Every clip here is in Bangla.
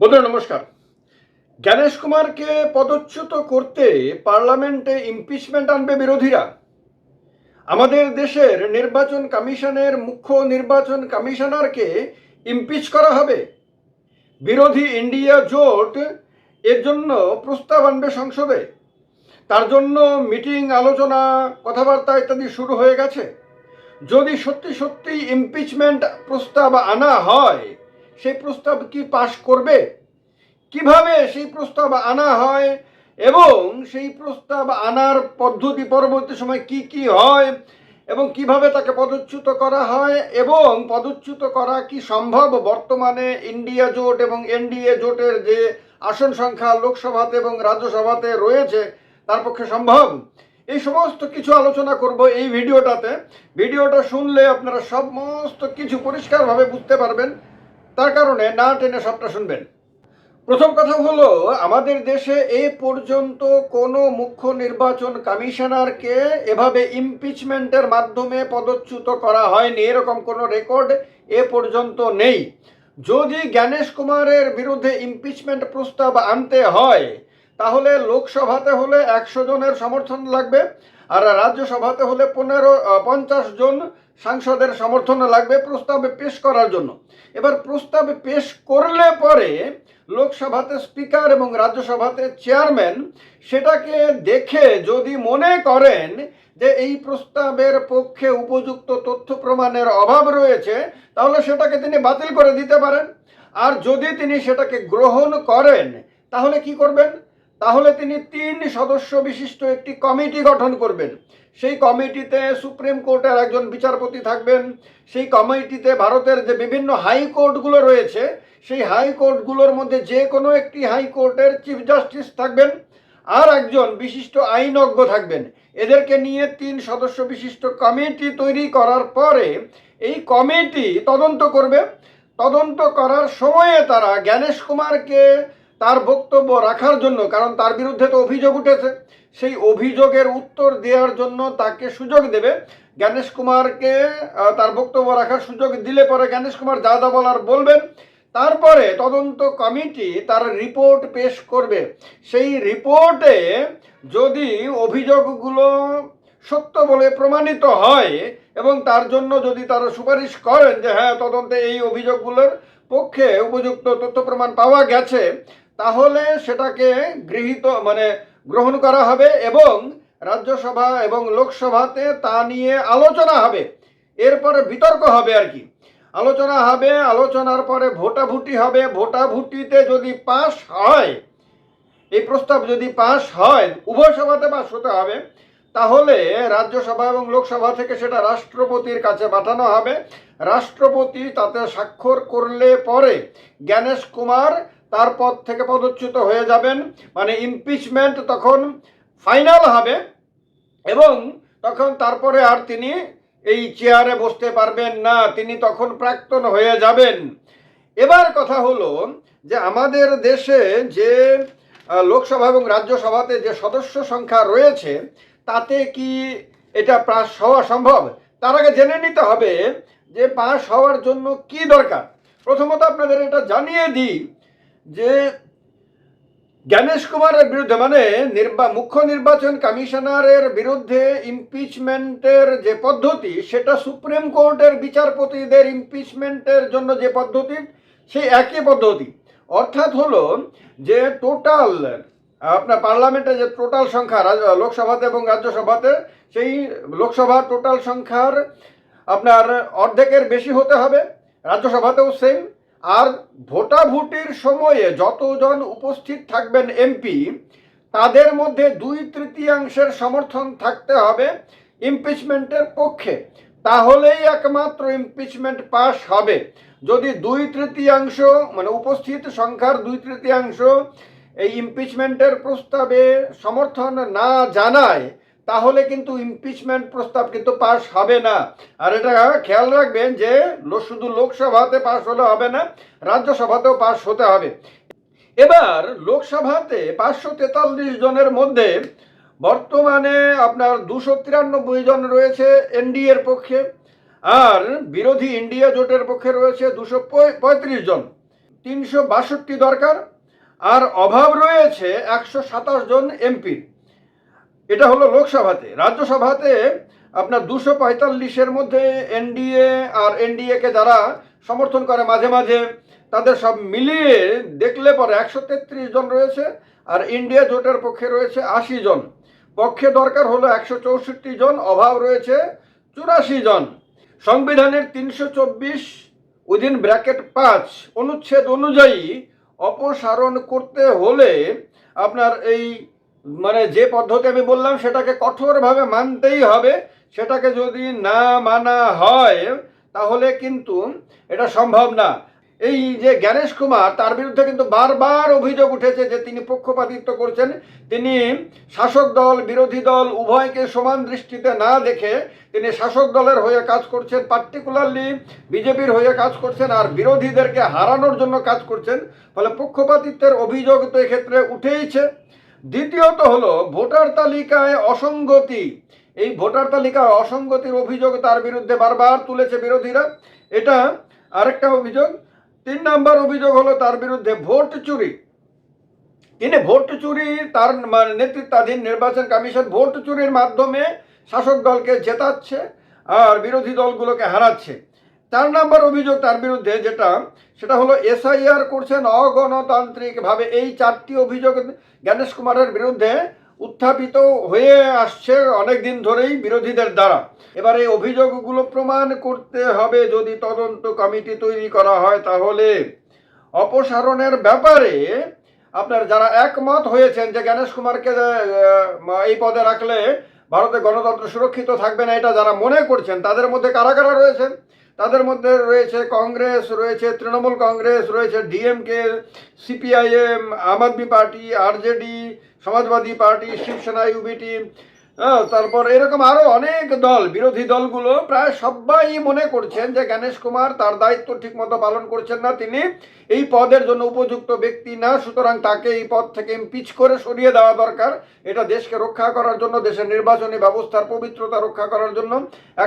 বন্ধুরা, নমস্কার। জ্ঞানেশ কুমারকে পদচ্যুত করতে পার্লামেন্টে ইমপিচমেন্ট আনবে বিরোধীরা। আমাদের দেশের নির্বাচন কমিশনের মুখ্য নির্বাচন কমিশনারকে ইমপিচ করা হবে। বিরোধী ইন্ডিয়া জোট এর জন্য প্রস্তাব আনবে সংসদে। তার জন্য মিটিং, আলোচনা, কথাবার্তা ইত্যাদি শুরু হয়ে গেছে। যদি সত্যি সত্যি ইমপিচমেন্ট প্রস্তাব আনা হয় সেই প্রস্তাব কি পাশ করবে? কীভাবে সেই প্রস্তাব আনা হয়? এবং সেই প্রস্তাব আনার পদ্ধতি পরবর্তী সময় কি কি হয়? এবং কীভাবে তাকে পদচ্যুত করা হয়? এবং পদচ্যুত করা কি সম্ভব? বর্তমানে ইন্ডিয়া জোট এবং এনডিএ জোটের যে আসন সংখ্যা লোকসভাতে এবং রাজ্যসভাতে রয়েছে, তার পক্ষে সম্ভব? এই সমস্ত কিছু আলোচনা করব এই ভিডিওটাতে। ভিডিওটা শুনলে আপনারা সমস্ত কিছু পরিষ্কারভাবে বুঝতে পারবেন। তার কারণে না টেনে সবটা শুনবেন। প্রথম কথা হলো, আমাদের দেশে এ পর্যন্ত কোনো মুখ্য নির্বাচন কমিশনারকে এভাবে ইমপিচমেন্টের মাধ্যমে পদচ্যুত করা হয়নি, এরকম কোনো রেকর্ড এ পর্যন্ত নেই। যদি জ্ঞানেশ কুমারের বিরুদ্ধে ইমপিচমেন্ট প্রস্তাব আনতে হয় তাহলে লোকসভাতে হলে একশো জনের সমর্থন লাগবে, আর রাজ্যসভাতে হলে পনেরো পঞ্চাশ জন সাংসদের সমর্থন লাগবে প্রস্তাবে পেশ করার জন্য। এবার প্রস্তাবে পেশ করলে পরে লোকসভাতে স্পিকার এবং রাজ্যসভাতে চেয়ারম্যান সেটাকে দেখে যদি মনে করেন যে এই প্রস্তাবের পক্ষে উপযুক্ত তথ্য প্রমাণের অভাব রয়েছে, তাহলে সেটাকে তিনি বাতিল করে দিতে পারেন। আর যদি তিনি সেটাকে গ্রহণ করেন, তাহলে কি করবেন? তাহলে তিনি তিন সদস্য বিশিষ্ট একটি কমিটি গঠন করবেন। সেই কমিটিতে সুপ্রিম কোর্টের একজন বিচারপতি থাকবেন। সেই কমিটিতে ভারতের যে বিভিন্ন হাইকোর্টগুলো রয়েছে, সেই হাইকোর্টগুলোর মধ্যে যে কোনো একটি হাইকোর্টের চিফ জাস্টিস থাকবেন আর একজন বিশিষ্ট আইনজ্ঞ থাকবেন। এদেরকে নিয়ে তিন সদস্য বিশিষ্ট কমিটি তৈরি করার পরে এই কমিটি তদন্ত করবে। তদন্ত করার সময়ে তারা জ্ঞানেশ কুমারকে তার বক্তব্য রাখার জন্য, কারণ তার বিরুদ্ধে তো অভিযোগ উঠেছে। সেই অভিযোগের উত্তর দেওয়ার জন্য তাকে সুযোগ দেবে। জ্ঞানেশ কুমারকে তার বক্তব্য রাখার সুযোগ দিলে পরে জ্ঞানেশ কুমার যা যা বলার বলবেন। তারপরে তদন্ত কমিটি তার রিপোর্ট পেশ করবে। সেই রিপোর্টে যদি অভিযোগগুলো সত্য বলে প্রমাণিত হয় এবং তার জন্য যদি তারা সুপারিশ করেন যে হ্যাঁ তদন্তে এই অভিযোগগুলোর পক্ষে উপযুক্ত তথ্য প্রমাণ পাওয়া গেছে তাহলে সেটাকে গৃহীত মানে গ্রহণ করা হবে এবং রাজ্যসভা এবং লোকসভাতে তা নিয়ে আলোচনা হবে। এরপরে বিতর্ক হবে আর কি। আলোচনা হবে, আলোচনার পরে ভোটাভুটি হবে। ভোটাভুটিতে যদি পাশ হয়, এই প্রস্তাব যদি পাশ হয়, উভয় সভাতে পাশ হতে হবে। তাহলে রাজ্যসভা এবং লোকসভা থেকে সেটা রাষ্ট্রপতির কাছে পাঠানো হবে। রাষ্ট্রপতি তাতে স্বাক্ষর করলে পরে জ্ঞানেশ কুমার তার পদ থেকে পদচ্যুত হয়ে যাবেন মানে ইমপিচমেন্ট তখন ফাইনাল হবে এবং তখন তারপরে আর তিনি এই চেয়ারে বসতে পারবেন না, তিনি তখন প্রাক্তন হয়ে যাবেন। এবার কথা হলো যে আমাদের দেশে যে লোকসভা এবং রাজ্যসভাতে যে সদস্য সংখ্যা রয়েছে, তাতে কি এটা পাস হওয়া সম্ভব? তার আগে জেনে নিতে হবে যে পাস হওয়ার জন্য কি দরকার। প্রথমত আপনাদের এটা জানিয়ে দিই যে জ্ঞানেশ কুমারের বিরুদ্ধে মানে নির্বা, মুখ্য নির্বাচন কমিশনারের বিরুদ্ধে ইমপিচমেন্টের যে পদ্ধতি, সেটা সুপ্রিম কোর্টের বিচারপতিদের ইমপিচমেন্টের জন্য যে পদ্ধতি, সেই একই পদ্ধতি। অর্থাৎ হলো যে টোটাল আপনার পার্লামেন্টে যে টোটাল সংখ্যা লোকসভাতে এবং রাজ্যসভাতে, সেই লোকসভার টোটাল সংখ্যার আপনার অর্ধেকের বেশি হতে হবে, রাজ্যসভাতেও সেম আর ভোটাভুটির সময়ে যতজন উপস্থিত থাকবেন এমপি, তাদের মধ্যে দুই তৃতীয়াংশের সমর্থন থাকতে হবে ইমপিচমেন্টের পক্ষে। তাহলেই একমাত্র ইমপিচমেন্ট পাস হবে। যদি দুই তৃতীয়াংশ মানে উপস্থিত সংখ্যার দুই তৃতীয়াংশ এই ইমপিচমেন্টের প্রস্তাবে সমর্থন না জানায় তাহলে কিন্তু ইমপিচমেন্ট প্রস্তাব কিন্তু পাস হবে না। আর এটা খেয়াল রাখবেন যে শুধু লোকসভাতে পাস হলে হবে না, রাজ্যসভাতেও পাস হতে হবে। এবার লোকসভাতে পাঁচশো তেতাল্লিশ জনের মধ্যে বর্তমানে আপনার দুশো তিরানব্বই জন রয়েছে এনডিএর পক্ষে, আর বিরোধী ইন্ডিয়া জোটের পক্ষে রয়েছে দুশো পঁয়ত্রিশ জন। তিনশো বাষট্টি দরকার, আর অভাব রয়েছে একশো সাতাশ জন এমপির এটা হলো লোকসভাতে। রাজ্যসভাতে আপনার দুশো পঁয়তাল্লিশের মধ্যে এনডিএ আর এনডিএকে যারা সমর্থন করে মাঝে মাঝে, তাদের সব মিলিয়ে দেখলে পরে একশো তেত্রিশ জন রয়েছে আর ইন্ডিয়া জোটের পক্ষে রয়েছে আশি জন। পক্ষে দরকার হলো একশো চৌষট্টি জন, অভাব রয়েছে চুরাশি জন। সংবিধানের তিনশো চব্বিশ উইদিন ব্র্যাকেট পাঁচ অনুচ্ছেদ অনুযায়ী অপসারণ করতে হলে আপনার এই মানে যে পদ্ধতি আমি বললাম, সেটাকে কঠোরভাবে মানতেই হবে। সেটাকে যদি না মানা হয়, তাহলে কিন্তু এটা সম্ভব না। এই যে জ্ঞানেশ কুমার, তার বিরুদ্ধে কিন্তু বারবার অভিযোগ উঠেছে যে তিনি পক্ষপাতিত্ব করছেন। তিনি শাসক দল, বিরোধী দল, উভয়কে সমান দৃষ্টিতে না দেখে তিনি শাসক দলের হয়ে কাজ করছেন। পার্টিকুলারলি বিজেপির হয়ে কাজ করছেন আর বিরোধীদেরকে হারানোর জন্য কাজ করছেন। ফলে পক্ষপাতিত্বের অভিযোগ তো এক্ষেত্রে উঠেইছে। দ্বিতীয়ত হলো ভোটার তালিকায় অসঙ্গতি। এই ভোটার তালিকায় অসঙ্গতির অভিযোগ তার বিরুদ্ধে বারবার তুলেছে বিরোধীরা। এটা আরেকটা অভিযোগ। তিন নাম্বার অভিযোগ হলো তার বিরুদ্ধে ভোট চুরি। তিনি ভোট চুরি, তার মানে নেতৃত্বাধীন নির্বাচন কমিশন ভোট চুরির মাধ্যমে শাসক দলকে জেতাচ্ছে আর বিরোধী দলগুলোকে হারাচ্ছে। চার নাম্বার অভিযোগ তার বিরুদ্ধে যেটা, সেটা হলো এসআইআর করছেন অগণতান্ত্রিকভাবে এই চারটি অভিযোগ জ্ঞানেশ কুমারের বিরুদ্ধে উত্থাপিত হয়ে আসছে অনেক দিন ধরেই বিরোধীদের দ্বারা। এবার এই অভিযোগগুলো প্রমাণ করতে হবে, যদি তদন্ত কমিটি তৈরি করা হয় তাহলে। অপসারণের ব্যাপারে আপনার যারা একমত হয়েছেন যে জ্ঞানেশ কুমারকে এই পদে রাখলে ভারতে গণতন্ত্র সুরক্ষিত থাকবে না, এটা যারা মনে করছেন, তাদের মধ্যে কারা কারা রয়েছেন? তাদের মধ্যে রয়েছে কংগ্রেস, রয়েছে তৃণমূল কংগ্রেস, রয়েছে DMK CPIM Aam Aadmi party RJD Samajwadi party, Shiv Sena UBT তারপর এরকম আরও অনেক দল, বিরোধী দলগুলো প্রায় সবাই মনে করছেন যে গণেশ কুমার তার দায়িত্ব ঠিকমতো পালন করছেন না, তিনি এই পদের জন্য উপযুক্ত ব্যক্তি না, সুতরাং তাকে এই পদ থেকে ইমপিচ করে সরিয়ে দেওয়া দরকার। এটা দেশকে রক্ষা করার জন্য, দেশের নির্বাচনী ব্যবস্থার পবিত্রতা রক্ষা করার জন্য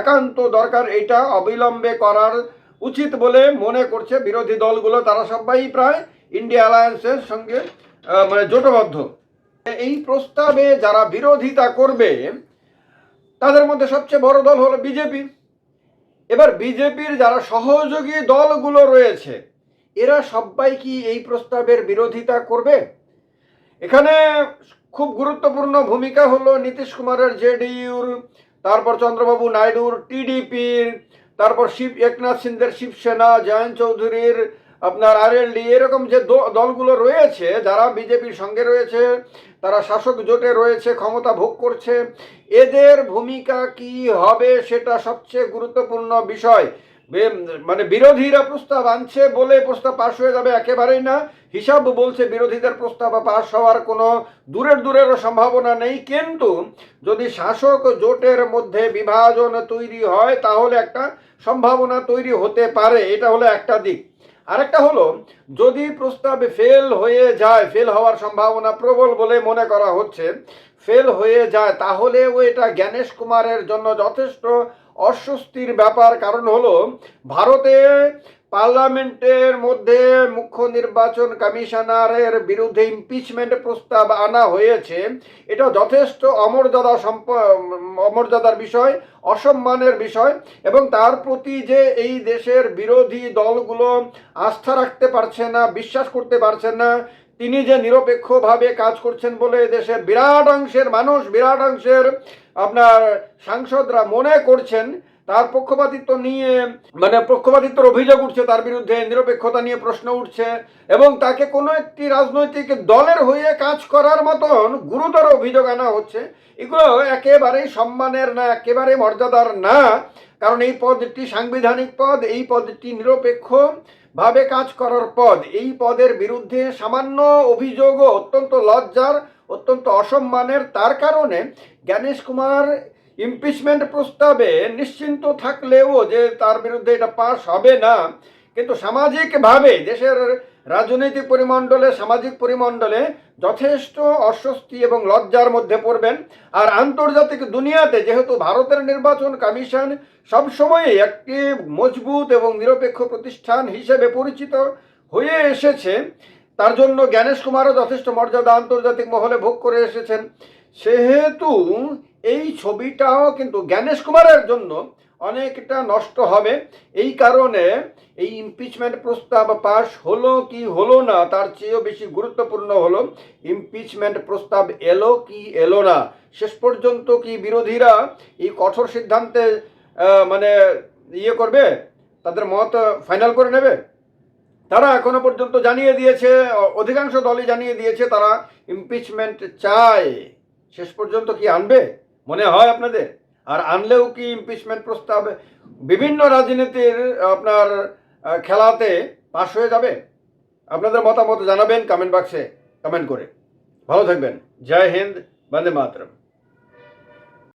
একান্ত দরকার। এটা অবিলম্বে করার উচিত বলে মনে করছে বিরোধী দলগুলো। তারা সবাই প্রায় ইন্ডিয়া অ্যালায়েন্সের সঙ্গে মানে জোটবদ্ধ। এই প্রস্তাবে যারা বিরোধিতা করবে, তাদের মধ্যে সবচেয়ে বড় দল হলো বিজেপি। এবার বিজেপির যারা সহযোগী দলগুলো রয়েছে, এরা সবাই কি এই প্রস্তাবের বিরোধিতা করবে? এখানে খুব গুরুত্বপূর্ণ ভূমিকা হলো নীতিশ কুমারের জেডিইউর, তারপর চন্দ্রবাবু নাইডুর টিডিপির, তারপর শিব, একনাথ সিন্ধের শিবসেনা, জয়ন্ত চৌধুরীর আপনার আরএলডি এরকম যে দলগুলো রয়েছে, যারা বিজেপির সঙ্গে রয়েছে, তারা শাসক জোটে রয়েছে, ক্ষমতা ভোগ করছে, এদের ভূমিকা কি হবে সেটা সবচেয়ে গুরুত্বপূর্ণ বিষয়। মানে বিরোধীরা প্রস্তাব আনছে বলে প্রস্তাব পাশ হয়ে যাবে একেবারেই না। হিসাব বলছে বিরোধীদের প্রস্তাব পাশ হওয়ার কোনো দূরের দূরেরও সম্ভাবনা নেই। কিন্তু যদি শাসক জোটের মধ্যে বিভাজন তৈরি হয়, তাহলে একটা সম্ভাবনা তৈরি হতে পারে। এটা হলো একটা দিক। আরেকটা হলো, যদি প্রস্তাবে ফেল হয়ে যায় ফেল হওয়ার সম্ভাবনা প্রবল বলে মনে করা হচ্ছে ফেল হয়ে যায় তাহলে তাহলেও এটা জ্ঞানেশ কুমারের জন্য যথেষ্ট অস্বস্তির ব্যাপার কারণ হলো, ভারতে পার্লামেন্টের মধ্যে মুখ্য নির্বাচন কমিশনারের বিরুদ্ধে ইমপিচমেন্ট প্রস্তাব আনা হয়েছে। এটা যথেষ্ট অমর্যাদা সম্প, অমর্যাদার বিষয়, অসম্মানের বিষয় এবং তার প্রতি যে এই দেশের বিরোধী দলগুলো আস্থা রাখতে পারছে না, বিশ্বাস করতে পারছে না, তিনি যে নিরপেক্ষভাবে কাজ করছেন বলে দেশের বিরাট অংশের মানুষ, বিরাট অংশের আপনার সাংসদরা মনে করছেন, তার পক্ষপাতিত্ব নিয়ে মানে পক্ষপাতিত্বের অভিযোগ উঠছে তার বিরুদ্ধে, নিরপেক্ষতা নিয়ে প্রশ্ন উঠছে, এবং তাকে কোনো একটি রাজনৈতিক দলের হয়ে কাজ করার মতন গুরুতর অভিযোগ আনা হচ্ছে। এগুলো একেবারেই সম্মানের না, একেবারে মর্যাদার না, কারণ এই পদটি সাংবিধানিক পদ, এই পদটি নিরপেক্ষ। ভাবে কাজ করার পদ। এই পদের বিরুদ্ধে সামান্য অভিযোগও অত্যন্ত লজ্জার, অত্যন্ত অসম্মানের। তার কারণে জ্ঞানেশ কুমার ইমপিচমেন্ট প্রস্তাবে নিশ্চিন্ত থাকলেও যে তার বিরুদ্ধে এটা পাস হবে না কিন্তু সামাজিকভাবে দেশের রাজনৈতিক পরিমণ্ডলে, সামাজিক পরিমণ্ডলে যথেষ্ট অস্বস্তি এবং লজ্জার মধ্যে পড়বেন। আর আন্তর্জাতিক দুনিয়াতে যেহেতু ভারতের নির্বাচন কমিশন সবসময় একটি মজবুত এবং নিরপেক্ষ প্রতিষ্ঠান হিসেবে পরিচিত হয়ে এসেছে, তার জন্য জ্ঞানেশ কুমারও যথেষ্ট মর্যাদা আন্তর্জাতিক মহলে ভোগ করে এসেছেন। সেহেতু এই ছবিটাও কিন্তু জ্ঞানেশ কুমারের জন্য অনেকটা নষ্ট হবে। এই কারণে এই ইমপিচমেন্ট প্রস্তাব পাশ হলো কি হলো না, তার চেয়েও বেশি গুরুত্বপূর্ণ হলো ইমপিচমেন্ট প্রস্তাব এলো কি এলো না। শেষ পর্যন্ত কি বিরোধীরা এই কঠোর সিদ্ধান্তে মানে ইয়ে করবে? তাদের মত ফাইনাল করে নেবে? তারা এখনও পর্যন্ত জানিয়ে দিয়েছে, অধিকাংশ দলই জানিয়ে দিয়েছে তারা ইমপিচমেন্ট চায়। শেষ পর্যন্ত কি আনবে? মনে হয় আপনাদের? আর আনলেও কি ইমপিচমেন্ট প্রস্তাব বিভিন্ন রাজনীতির আপনার খেলাতে পাশ হয়ে যাবে? আপনাদের মতামত জানাবেন কমেন্ট বাক্সে কমেন্ট করে। ভালো থাকবেন। জয় হিন্দ, বন্দে মাতরম।